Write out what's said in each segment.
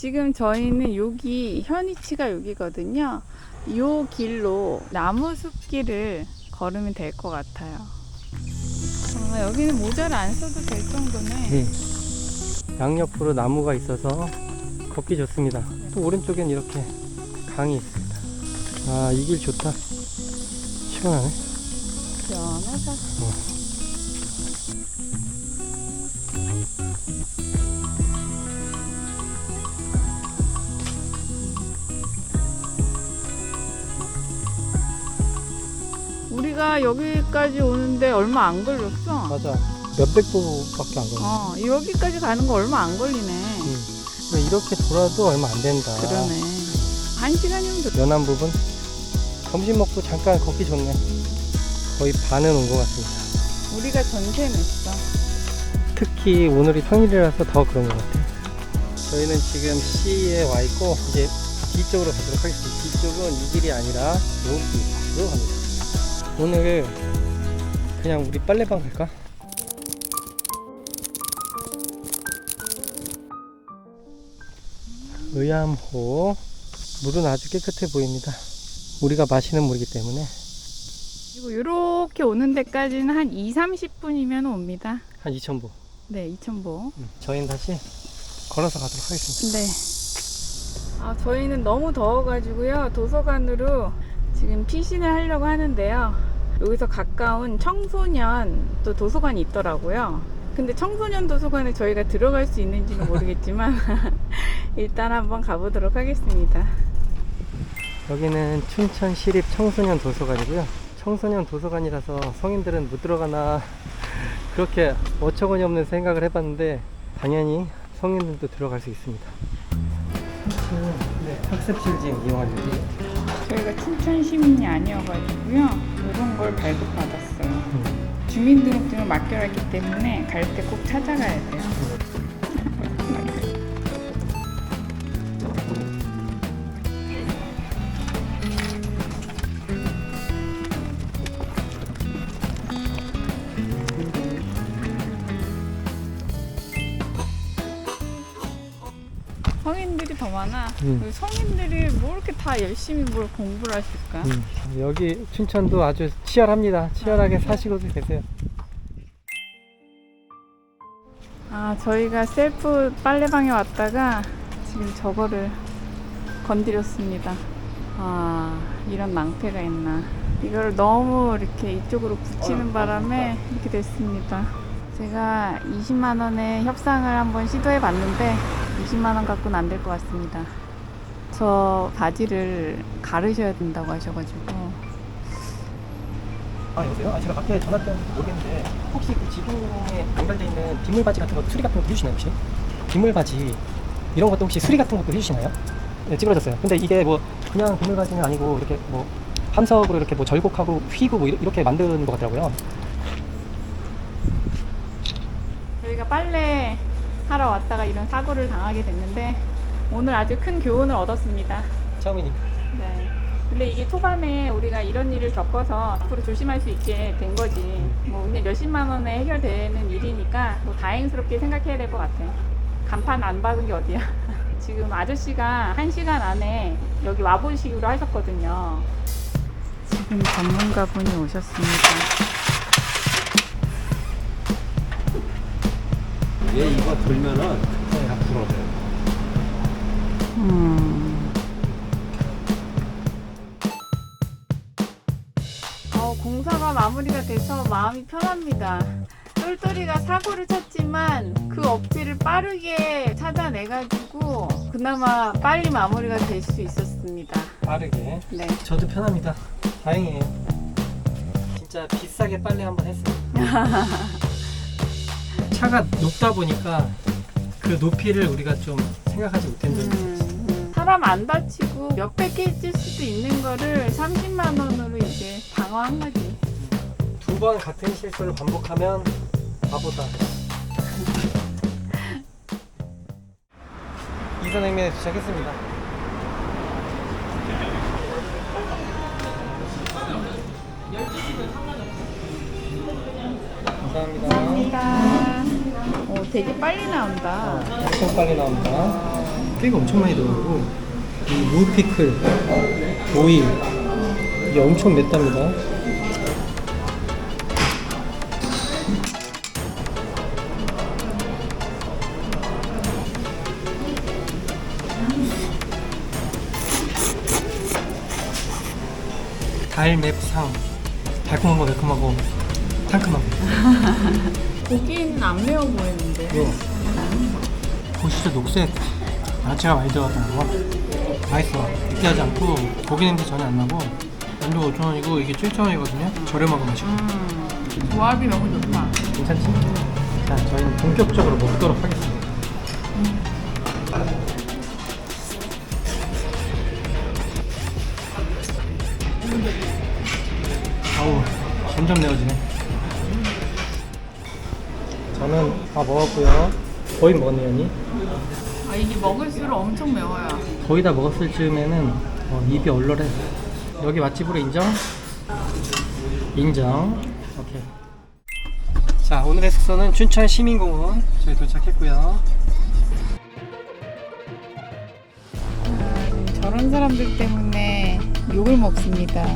지금 저희는 여기 현위치가 여기거든요. 요 길로 나무 숲길을 걸으면 될 것 같아요. 아, 여기는 모자를 안 써도 될 정도네. 네. 양옆으로 나무가 있어서 걷기 좋습니다. 또 오른쪽엔 이렇게 강이 있습니다. 아, 이 길 좋다. 시원하네. 시원하다. 우리가 여기까지 오는데 얼마 안 걸렸어. 맞아. 몇백 보밖에 안 걸려. 어, 여기까지 가는 거 얼마 안 걸리네. 근데 이렇게 돌아도 얼마 안 된다. 그러네. 한 시간이면 좋 연안 부분 점심 먹고 잠깐 걷기 좋네. 거의 반은 온 것 같습니다. 우리가 전세 냈어. 특히 오늘이 성일이라서 더 그런 것 같아요. 저희는 지금 C에 와 있고 이제 뒤쪽으로 가도록 하겠습니다. 뒤쪽은 이 길이 아니라 여기로 갑니다. 오늘 그냥 우리 빨래방 갈까? 의암호 물은 아주 깨끗해 보입니다. 우리가 마시는 물이기 때문에 그리고 이렇게 오는 데까지는 한 2, 30분이면 옵니다. 한 2,000보. 네, 2,000보. 저희는 다시 걸어서 가도록 하겠습니다. 네. 아, 저희는 너무 더워가지고요. 도서관으로 지금 피신을 하려고 하는데요. 여기서 가까운 청소년 또 도서관이 있더라고요. 근데 청소년 도서관에 저희가 들어갈 수 있는지는 모르겠지만 일단 한번 가보도록 하겠습니다. 여기는 춘천 시립 청소년 도서관이고요. 청소년 도서관이라서 성인들은 못 들어가나 그렇게 어처구니 없는 생각을 해봤는데 당연히 성인들도 들어갈 수 있습니다. 네, 학습실 지금 이용하려고 저희가 춘천 시민이 아니어가지고요. 이런 걸 발급받았어요. 주민등록증을 맡겨야 했기 때문에 갈 때 꼭 찾아가야 돼요. 더 많아. 음. 그 성인들이 뭐 이렇게 다 열심히 뭘 공부를 하실까? 음, 여기 춘천도 아주 치열합니다. 치열하게 사시고도 계세요. 아, 저희가 셀프 빨래방에 왔다가 지금 저거를 건드렸습니다. 아, 이런 낭패가 있나. 이걸 너무 이렇게 이쪽으로 붙이는 바람에 이렇게 됐습니다. 제가 20만 원에 협상을 한번 시도해 봤는데 20만원 갖고는 안 될 것 같습니다. 저 바지를 가르셔야 된다고 하셔가지고 아 여보세요? 아 제가 밖에 전화 때문에 모르겠는데 혹시 그 지붕에 연결돼 있는 빗물 바지 같은 거 수리 같은 것도 해주시나요 혹시? 빗물 바지 이런 것도 혹시 수리 같은 것도 해주시나요? 네 찌그러졌어요. 근데 이게 뭐 그냥 빗물 바지는 아니고 이렇게 뭐 함석으로 이렇게 뭐 절곡하고 휘고 뭐 이렇- 이렇게 만드는 것 같더라고요. 저희가 빨래 하러 왔다가 이런 사고를 당하게 됐는데 오늘 아주 큰 교훈을 얻었습니다. 처음이니까. 네. 근데 이게 초반에 우리가 이런 일을 겪어서 앞으로 조심할 수 있게 된 거지. 뭐 근데 몇십만 원에 해결되는 일이니까 뭐 다행스럽게 생각해야 될 것 같아. 간판 안 박은 게 어디야. 지금 아저씨가 한 시간 안에 여기 와보시기로 하셨거든요. 지금 전문가분이 오셨습니다. 얘 이거 돌면은 다 부러져요. 음. 어, 공사가 마무리가 돼서 마음이 편합니다. 똘똘이가 사고를 쳤지만 그 업체를 빠르게 찾아내가지고 그나마 빨리 마무리가 될 수 있었습니다. 빠르게. 네. 저도 편합니다. 다행이에요. 진짜 비싸게 빨래 한번 했어요. 차가 높다 보니까 그 높이를 우리가 좀 생각하지 못한 점이 있어요. 음, 사람 안 다치고 몇백 깨질 수도 있는 거를 30만 원으로 이제 방어한 거지. 두 번 같은 실수를 반복하면 바보다. 이선행면에 도착했습니다. 되게 빨리 나온다. 엄청 빨리 나옵니다. 깨가 엄청 많이 들어가고 이 무피클, 오일 이게 엄청 맵답니다. 달, 맵, 상 달콤하고 매콤하고 상큼하고 고기는 안 매워 보이는데. 네. 보시죠 녹색 야채가 많이 들어갔다는 거 맛있어 느끼하지 않고 고기 냄새 전혀 안 나고 원료 5,000원이고 이게 7,000원이거든요 저렴하고 맛있고 음, 조합이 너무 좋다. 괜찮지? 자 저희는 본격적으로 먹도록 하겠습니다 아우 점점 매워지네 저는 다 먹었고요 거의 먹었네요 언니 아, 이게 먹을수록 엄청 매워요. 거의 다 먹었을 즈음에는 어, 입이 얼얼해. 여기 맛집으로 인정? 인정. 오케이. 자, 오늘의 숙소는 춘천 시민공원. 저희 도착했고요. 음, 저런 사람들 때문에 욕을 먹습니다.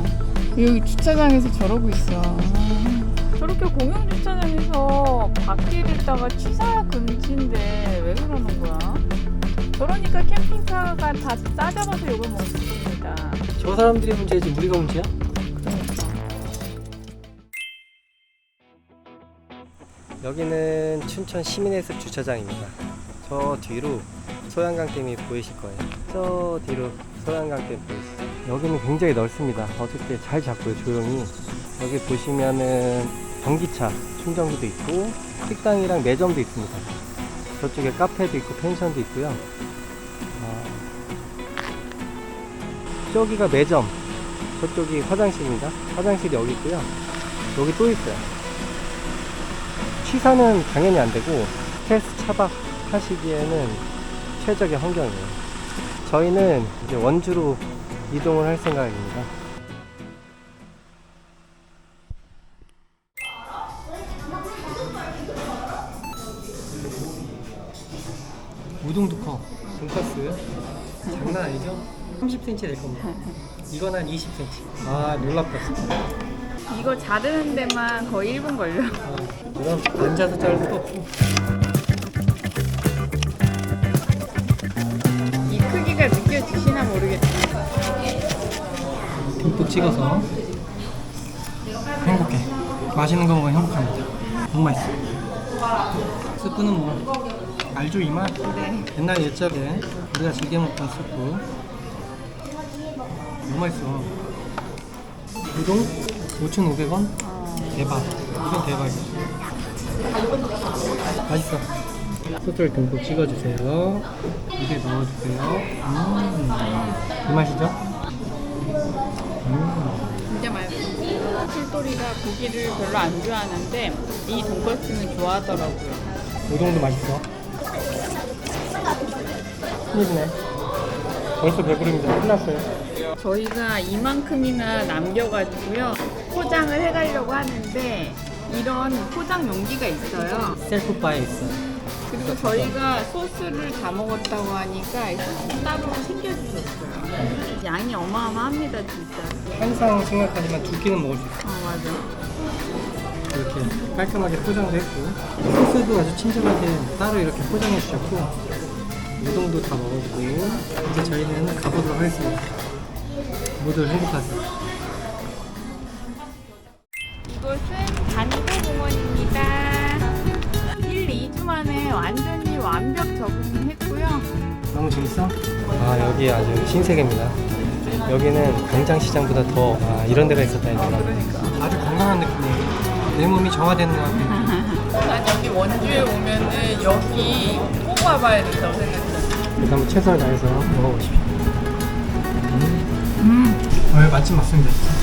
여기 주차장에서 저러고 있어. 아, 저렇게 공영 주차장에서 밖에다가 취사 금지인데 왜 그러는 거야? 저러니까 캠핑카가 다 싸잡아서 욕을 먹습니다. 저 사람들이 문제지 우리가 문제야? 그러니까. 여기는 춘천 시민해수 주차장입니다. 저 뒤로 소양강댐이 보이실 거예요. 저 뒤로 소양강댐 보이시죠? 여기는 굉장히 넓습니다. 어떻게 잘 잡고요, 조용히. 여기 보시면은 전기차 충전기도 있고 식당이랑 매점도 있습니다. 저쪽에 카페도 있고 펜션도 있고요. 어, 저기가 매점, 저쪽이 화장실입니다. 화장실이 여기 있고요. 여기 또 있어요. 취사는 당연히 안 되고 스트레스 차박 하시기에는 최적의 환경이에요. 저희는 이제 원주로 이동을 할 생각입니다. 장난 아니죠? 30cm 될 겁니다. 이건 한 20cm. 아, 놀랍다, 진짜. 이거 자르는 데만 거의 1분 걸려. 아, 그럼 앉아서 자를 수도 없고. 이 크기가 느껴지시나 모르겠지만 듬뿍 찍어서 행복해 맛있는 거 먹으면 행복합니다 너무 맛있어 스프는 뭐 알죠 이 맛? 네. 옛날 옛적에 우리가 즐겨 먹던 스프 너무 맛있어 우동 5,500원 대박 이건 대박이야 맛있어 소스를 듬뿍 찍어주세요 입에 넣어주세요 음, 이 맛이죠? 음. 진짜 맛있어. 술돌이가 고기를 별로 안 좋아하는데 이 돈까스는 좋아하더라고요. 우동도 맛있어. 힘이네. 벌써 배부릅니다. 끝났어요. 저희가 이만큼이나 남겨가지고요 포장을 해가려고 하는데 이런 포장 용기가 있어요. 셀프 바에 있어요. 그리고 저희가 소스를 다 먹었다고 하니까 이 소스 따로 챙겨주셨어요. 양이 어마어마합니다 진짜. 항상 생각하지만 두 끼는 먹을 수 있어요. 어 맞아. 이렇게 깔끔하게 포장도 했고 소스도 아주 친절하게 따로 이렇게 포장해 주셨고 우동도 다 먹었고 이제 저희는 가보도록 하겠습니다. 모두 행복하세요. 이곳은 반도 공원입니다. 1, 2주 만에 완전히 완벽 적응했고요. 너무 재밌어? 아 여기 아주 신세계입니다. 여기는 광장시장보다 더 아, 이런 데가 있었다 했구나. 그러니까. 아주 건강한 느낌이에요. 내 몸이 정화되는 것 같아요. 난 여기 원주에 오면은 여기 꼭 와봐야 된다고 생각했어. 그래서 한번 최선을 다해서 먹어보십시오. 음. 음. 맛집 맞습니다.